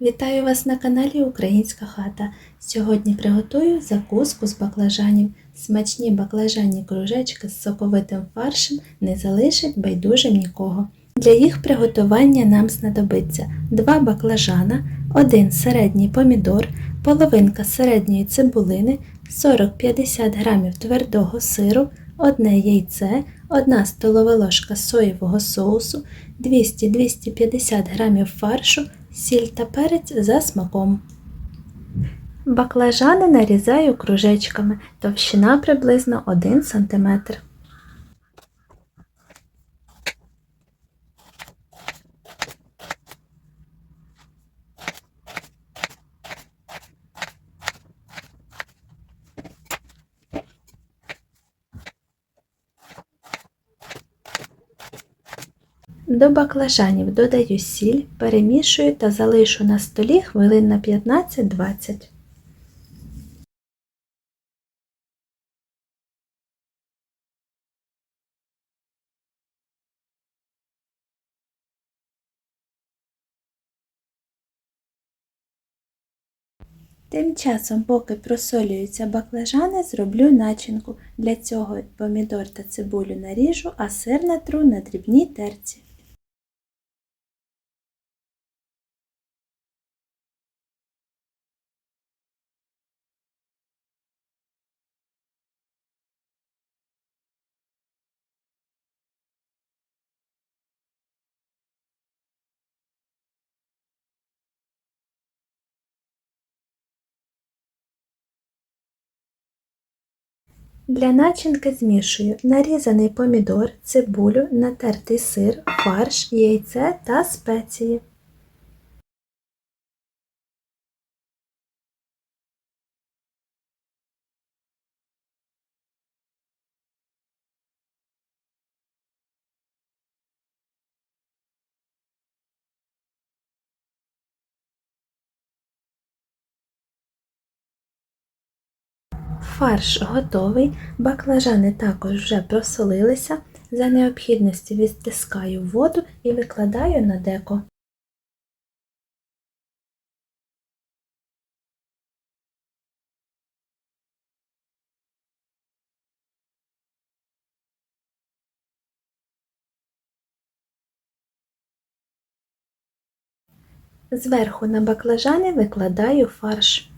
Вітаю вас на каналі Українська хата. Сьогодні приготую закуску з баклажанів. Смачні баклажанні кружечки з соковитим фаршем не залишать байдужим нікого. Для їх приготування нам знадобиться 2 баклажана, 1 середній помідор, половинка середньої цибулини, 40-50 г твердого сиру, одне яйце, 1 столова ложка соєвого соусу, 200-250 г фаршу, сіль та перець за смаком. Баклажани нарізаю кружечками, товщина приблизно 1 см. До баклажанів додаю сіль, перемішую та залишу на столі хвилин на 15-20. Тим часом, поки просолюються баклажани, зроблю начинку. Для цього помідор та цибулю наріжу, а сир натру на дрібній терці. Для начинки змішую нарізаний помідор, цибулю, натертий сир, фарш, яйце та спеції. Фарш готовий, баклажани також вже просолилися. За необхідності відтискаю воду і викладаю на деко. Зверху на баклажани викладаю фарш.